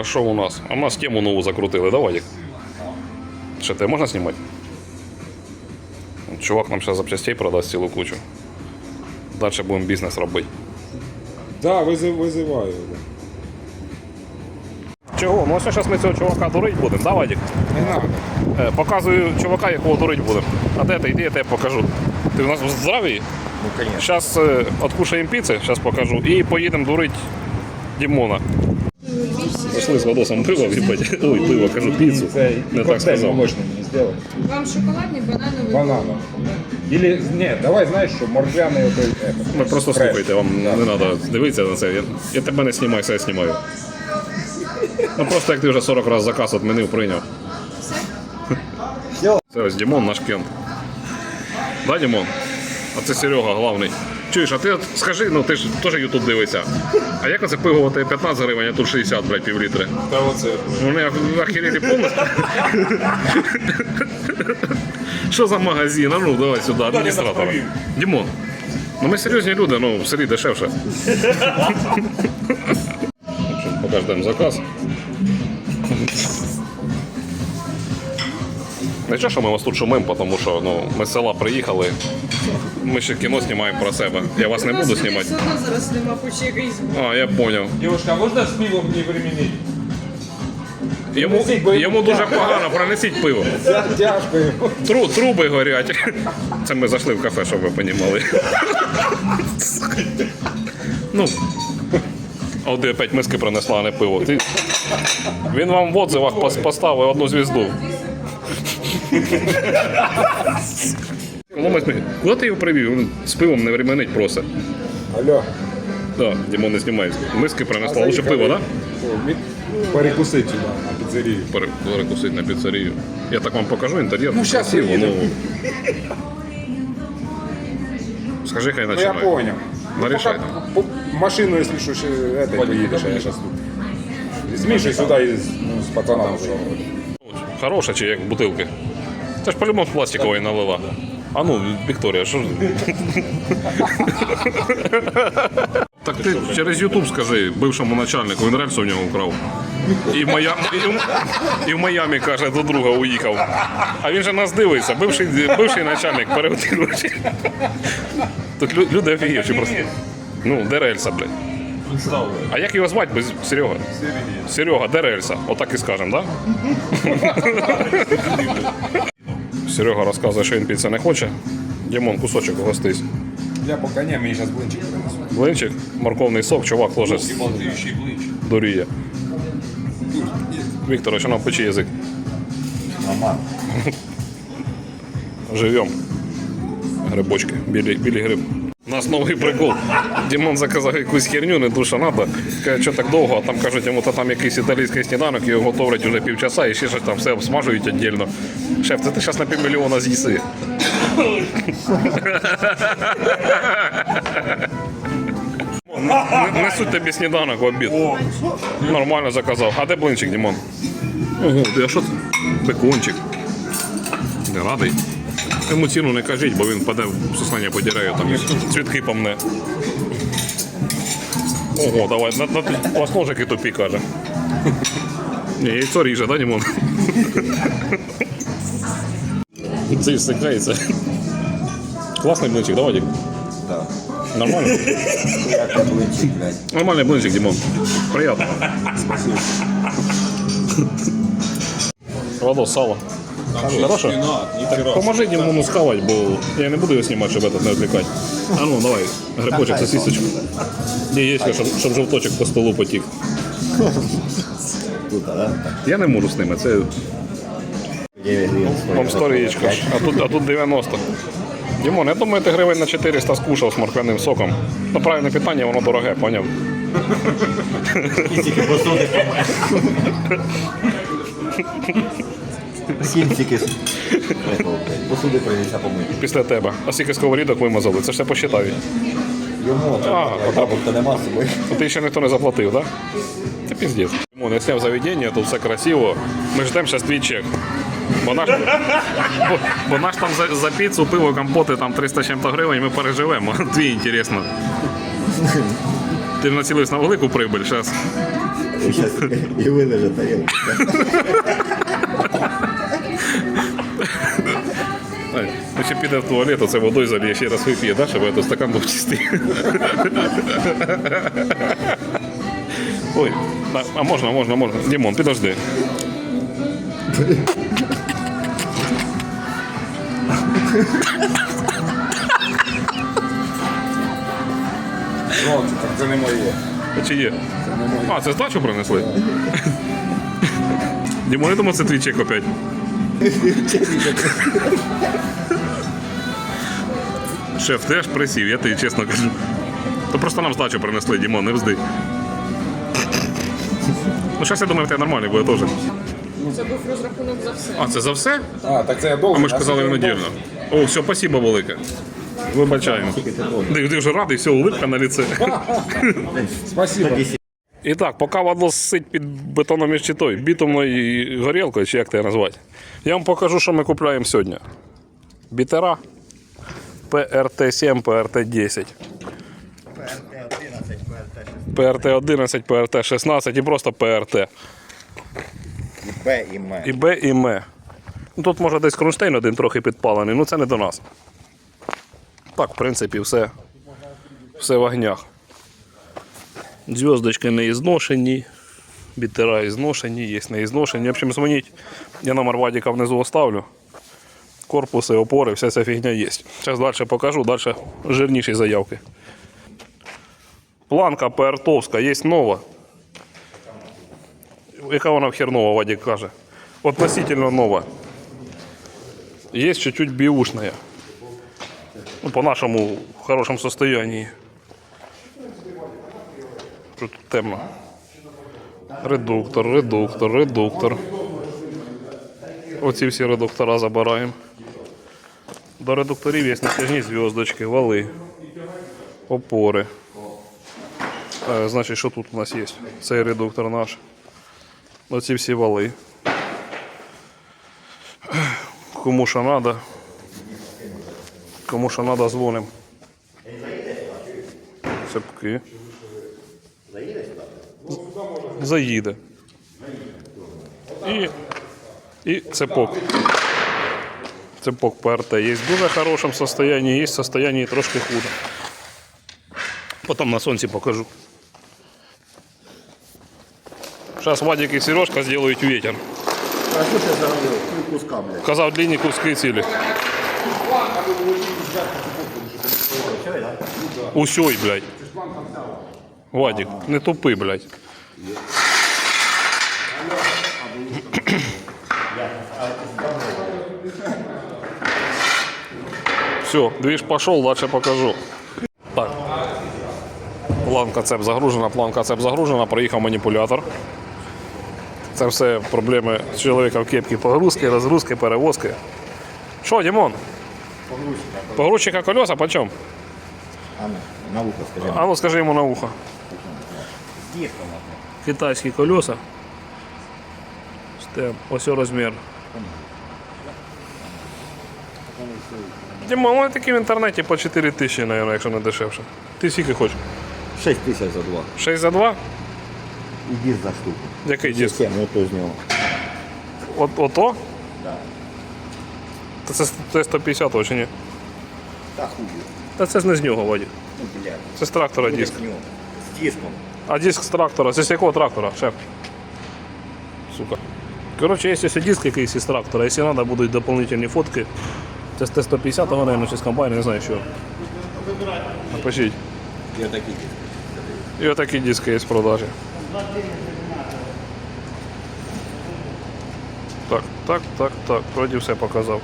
А що у нас? А у нас тему нову закрутили, да, Вадик? Що, тебе можна знімати? Чувак нам зараз запчастей продасть цілу кучу. Далі будемо бізнес робити. Да, визив, визиваю. Чого? Ну ось зараз ми цього чувака дурить будемо, да, Вадик? Не надо. Е, Показую чувака, якого дурить будемо. А де ти? Йди, я тебе покажу. Ти в нас в здравії? Ну, конечно. Зараз відкушаємо піци, зараз покажу, і поїдемо дурить Дімона. Пішли з Вадосом пиво в'їбать. Ой, пиво, кажу, піцу. Не так сказав. мені зробити. Вам шоколадний, банановий. Бананом. Или, ні, давай, знаєш що, моржаний отой, это, Ви просто фреш. слухайте, вам не треба дивитися на це. Я, я тебе не знімаю, все я знімаю. Ну просто як ти вже 40 разів заказ відмінив, прийняв. Це ось Дімон, наш кент. Да, Дімон? А це Серега головний. Чуєш, а ти от скажи, ну ти ж теж Ютуб дивиться. А як оце пиво тебе 15 гривень, а тут 60, блядь, пів літри? Та оце. Вони ох- охерели повністю. Що за магазин? А ну давай сюди, адміністратора. Дімон. Ну ми серйозні люди, ну в селі дешевше. Покажемо заказ. Нічого, що ми вас тут шумимо, тому що ну, ми з села приїхали. Ми ще кіно знімаємо про себе. Я вас не буду знімати. Все одно зараз нема почекай. А, я зрозумів. Девушка, а можна з пивом не временить? Йому, йому дуже погано, пронесіть пиво. Тру, труби горять. Це ми зайшли в кафе, щоб ви розуміли. Ну. А от опять миски принесла, а не пиво. Ти... Він вам в отзивах пос- поставив одну звізду. Ну, ми- Куди ти його привів? Він з пивом не временить просить. Алло. Так, Дімон не знімає. Миски принесла. Лучше пиво, так? Да? Перекусити сюди, на піцерію. Пере- Перекусити на піцерію. Я так вам покажу інтер'єр. Ну, щас красиво, ну. Скажи, хай Ну я починає. понял. Ну, Нарішайте. пока по- машину, если что, ще, этой поїдеш, а я сейчас тут. Сюди і з, ну, з пацанами. Хороша чи як бутилки? Це ж по-любому пластикової налила. А ну, Вікторія, що ж? Так ти через Ютуб скажи бившому начальнику, він рельсу в нього вкрав. І в, Майамі, і, в, Майамі, каже, до друга уїхав. А він же нас дивиться, бивший, бивший начальник переутилювач. Тут лю- люди офігівші просто. Ну, де рельса, блядь? А як його звати без Серега? Серега, де рельса? Отак і скажемо, так? Серега розказує, що він піци не хоче. Дімон, кусочок угостись. Я поки ні, мені зараз блинчик принесу. Блинчик, морковний сок, чувак ложе. дуріє. Віктор, що нам пече язик? Живем. Грибочки, білі, білі гриб. У нас новий прикол. Дімон заказав якусь херню, не душа надо. Каже, що так довго, а там кажуть, йому там якийсь італійський сніданок, його готовлять вже півчаса і ще щось там все обсмажують віддільно. Шеф, це ти зараз на півмільйона з'їси. Несуть тобі сніданок в обід. Нормально заказав. А де блинчик, Дімон? Ого, а що це? Бекончик. Не радий. Йому ціну не кажіть, бо він паде в сознання по дірею, там цвітки помне. Ого, давай, на, на, у вас ножики тупі, каже. Ні, яйцо ріже, да, Дімон? Це стикається. Класний блинчик, да, Вадик? Да. Нормально? Блинчик, блядь. Нормальный блинчик, Димон. Приятно. Спасибо. Владос, сало. Хорошо? Так, поможи Димону схавать, бо я не буду його знімати, щоб этот не відвлекати. А ну, давай, грибочок, сосисочку. Ні, є щоб, щоб жовточок по столу потік. Тут, да? Я не можу з ними, це 9 гривень. вам сторічка. А тут, а тут 90. Дімон, я думаю, ти гривень на 400 скушав з морквяним соком. Ну, правильне питання, воно дороге, поняв? Тільки посуди Сім тільки посуди прийдеться помити. Після тебе. А скільки сковорідок вимазали, це ж все посчитають. Йому А, то нема з собою. Ти ще ніхто не заплатив, так? Це піздець. Димон, я сняв заведення, тут все красиво. Ми ждемо зараз твій чек. Бо наш, бо, бо наш там за, за піцу, пиво, компоти там 300 чим-то гривень, ми переживемо. Твій інтересно. Ти націлився на велику прибиль, зараз І зараз і вилежа тарілку. Ну, ще піде в туалет, оце водою заліє, ще раз вип'є, да, щоб це стакан був чистий. Ой, а, а можна, можна, можна. Дімон, підожди. Ну, це, це не моє. А Чи є? А, це здачу принесли? Дімон, я думав, це твій чек опять. Шеф теж присів, я тобі чесно кажу. То просто нам здачу принесли, Дімон, не взди. Ну, зараз я думаю, в тебе нормально буде теж. Це був розрахунок за все. А, це за все? А, так це я А ми ж казали недільно. О, все, спасибо велике. Вибачаємо. Ти, ти вже радий, все, улипка на ліце. Спасибо. І так, поки сить під бетоном і щитою, бітумною горілкою, чи як це назвати, я вам покажу, що ми купуємо сьогодні. Бітера ПРТ-7, ПРТ-10. ПРТ-11, ПРТ-16 і просто ПРТ. Б і М. І Б, і М. Ну, тут може десь кронштейн один трохи підпалений, ну це не до нас. Так, в принципі, все, все в огнях. Зв'язочки не ізношені, бітера ізношені, є не ізношені. В общем, дзвоніть, я номер Вадіка внизу оставлю. Корпуси, опори, вся ця фігня є. Зараз далі покажу, далі жирніші заявки. Планка ПРТовська, є нова. Яка вона в хернова, Вадик каже. Относительно нова. Есть чуть-чуть биушная. Ну, по-нашему в хорошем состоянии. Тут темно. Редуктор, редуктор, редуктор. Оці всі редуктора забираємо. До редукторів є натяжні зв'язочки, вали, опори. Е, Значить, що тут у нас є? Цей редуктор наш. Оці всі вали. Кому що треба. Кому що треба, дзвонимо. Цепки. Заїде. І, і цепок. Цепок ПРТ є в дуже хорошому состоянии, є в состоянии трошки хуже. Потім на сонці покажу. Зараз Вадик і Сережка зроблять ветер. А що ти заробив? Три куска, блядь. Казав длинні куски цілі. Усьой, блядь. Вадик, не тупи, блядь. Все, движ пошел, дальше покажу. Так. Планка цеп загружена, планка цеп загружена, проїхав маніпулятор. Це все проблеми чоловіка в кепці погрузки, розгрузки, перевозки. Що, Дімон? Погрузчика колеса почем? А ну, на вухо скажи. А ну скажи йому на ухо. Китайські колеса. Стем. Ось розмір. Дімон, вони такі в інтернеті по 4 тисячі, мабуть, якщо не дешевше. Ти скільки хочеш? 6 тисяч за два. 6 за 2? І диск за штуку. Який диск? Систему, ото з нього. От, ото? Да. Та це, це 150 чи ні? Та хуй. Та це не з нього, Вадик. Ну, блядь. Це з трактора диск. з нього. З диском. А диск з трактора. Це з якого трактора, шеф? Сука. Коротше, є ось диск якийсь із трактора. Якщо треба, будуть дополнительні фотки. Це з Т-150, мабуть, чи з комбайна, не знаю що. Напишіть. І отакі диски. І отакі диски є в продажі. Так, так, так, так. Вроді все показав.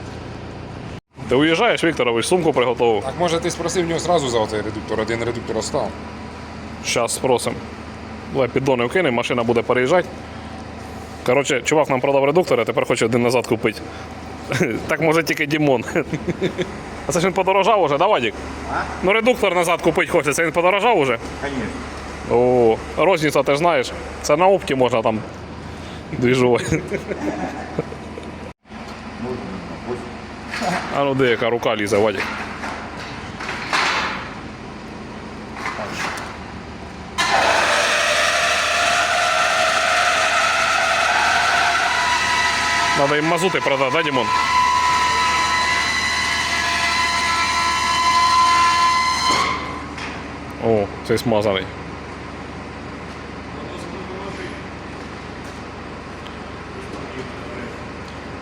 Ти уїжджаєш, Вікторович, сумку приготував. Так може ти спросив в нього зразу за цей редуктор, один редуктор остав. Зараз спросимо. Давай піддони вкинемо, машина буде переїжджати. Коротше, чувак нам продав редуктор, а тепер хоче один назад купити. Так може тільки Дімон. А це ж він подорожав уже, да, Вадік? Ну редуктор назад купити хочеться, він подорожав уже. Конечно. О, розниця, ти ж знаєш. Це на опті можна там двіжувати. А ну де яка рука лізе, Вадік. Надо їм мазути продати, да, Дімон? О, цей смазаний.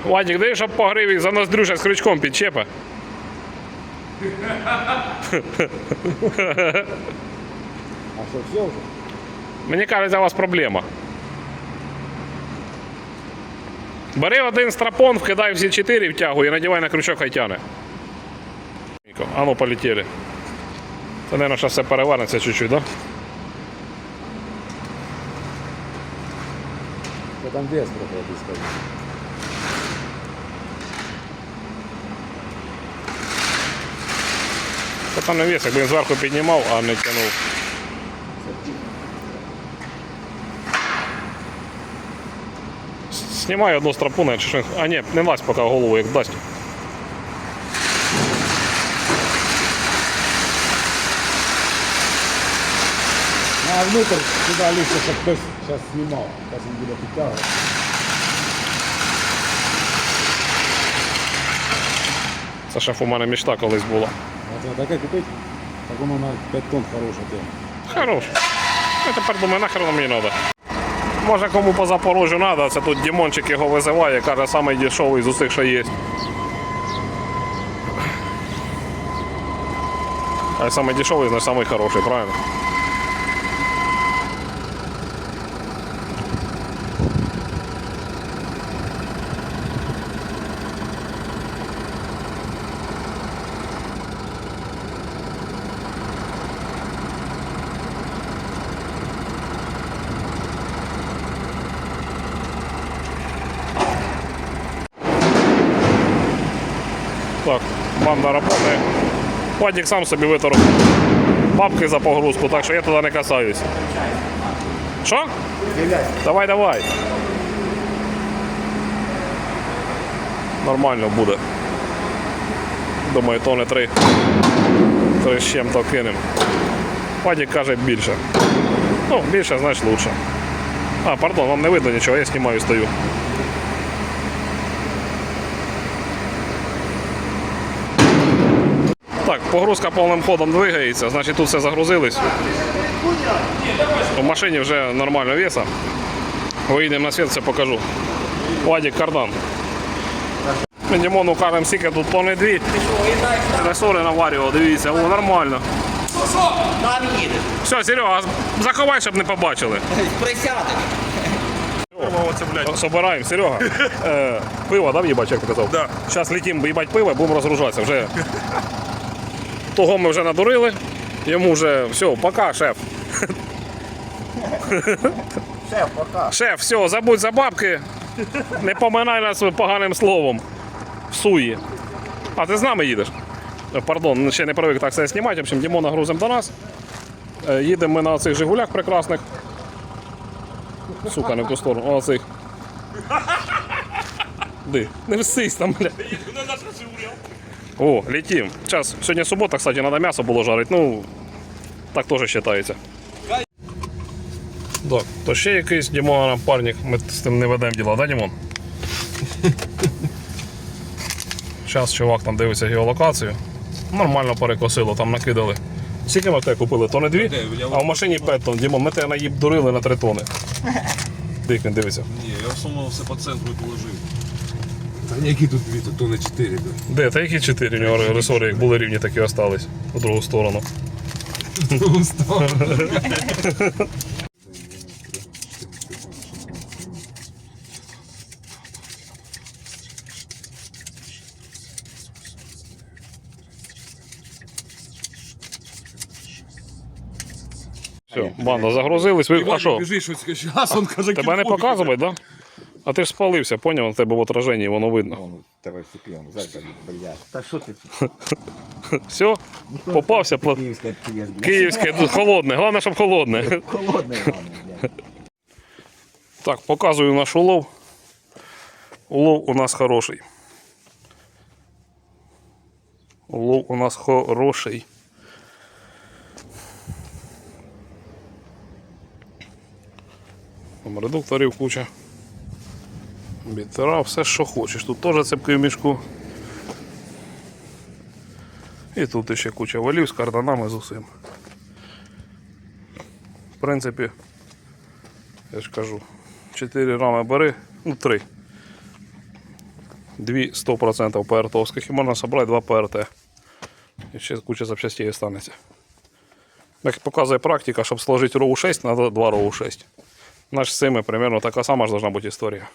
Вадик, дай, щоб по гриві за ноздрюша з крючком підчепа. А що, все вже? Мені кажеться, у вас проблема. Бери один страпон, вкидай всі чотири в тягу і надівай на крючок хай тяне. А ну полетіли. Це, мабуть, зараз все перевернеться чуть-чуть, да? Та там вес я тобі. Та там не вес, якби він зверху піднімав, а не тягнув. Знімай одну страпу, навіть, що... А ні, не дасть поки голову, як дасть. Ну, а внутрь сюди лізти, щоб хтось зараз знімав. Зараз він буде підтягувати. Це шеф у мене мечта колись була. А це таке купити? Так воно на 5 тонн хороша тема. Хорош. Я тепер думаю, нахер воно мені треба. Може кому по Запорожжю треба, це тут Дімончик його визиває, каже, самий дешевий з усіх, що є. А самий дешевий, значить самий хороший, правильно? Так, банда працює. Падік сам собі виторг бабки за погрузку, так що я туди не касаюсь. Що? Давай, давай. Нормально буде. Думаю, то не три. Три з чим-то кинем. Падік каже більше. Ну, більше, значить лучше. А, пардон, вам не видно нічого, я знімаю стою. Погрузка повним ходом двигається, значить тут все загрузилось. В машині вже нормально веса. Виїдемо на світ, все покажу. Вадик кардан. Дімону кажемо, скільки тут тони дві. Ресори наварював, дивіться, о, нормально. Там їде. Все, Серега, заховай, щоб не побачили. Присядемо. Собираємо, Серега. Е, пиво, да, як ти казав? Да. Зараз летимо в'їбать пиво, будемо розгружатися. Вже... Того ми вже надурили. Йому вже все, пока, шеф. Шеф, пока. Шеф, все, забудь за бабки. Не поминай нас поганим словом. В суї. А ти з нами їдеш? Е, Пардон, ще не привик так все знімати. В общем, Дімона грузимо до нас. Е, Їдемо ми на цих Жигулях прекрасних. Сука, не в ту сторону. Оцих. Ди, не всись там, бля. О, летим. Час. Сьогодні субота, кстати, треба м'ясо було жарити. Ну, так теж вважається. Так, то ще якийсь Дімон напарник, ми з тим не ведемо діла, да, Дімон? Зараз чувак там дивиться геолокацію. Нормально перекосило, там накидали. Скільки ми в тебе купили? Тони дві? А в машині 5 тонн. Дімон, ми тебе наїб дурили на 3 тони. Дик він дивиться. Ні, я всунув все по центру і положив. Та які тут дві, тут тонни 4. Де? Та які 4 у нього ресори, як були рівні, так і остались. У другу сторону. Все, банда загрузились. Ви... А що? Біжи, щось зараз, він каже, Тебе не показувати, так? Да? А ти ж спалився, поняв, у тебе в отраженні, воно видно. Вон, тебе зайка, блядь. Та що ти? Все, попався. пла- Київське п'єш, блядь. Київське тут холодне, головне, щоб холодне. Холодний, блядь. Так, показую наш улов. Улов у нас хороший. Улов у нас хороший. Там редукторів куча. Бітера, все, що хочеш. Тут теж цепки в мішку. І тут ще куча валів з карданами з усім. В принципі, я ж кажу, 4 рами бери, ну 3. Дві 100% ПРТовських і можна зібрати 2 ПРТ. І ще куча запчастей останеться. Як показує практика, щоб сложити роу 6, треба 2 роу 6. Наш з цими примерно така сама ж должна бути історія.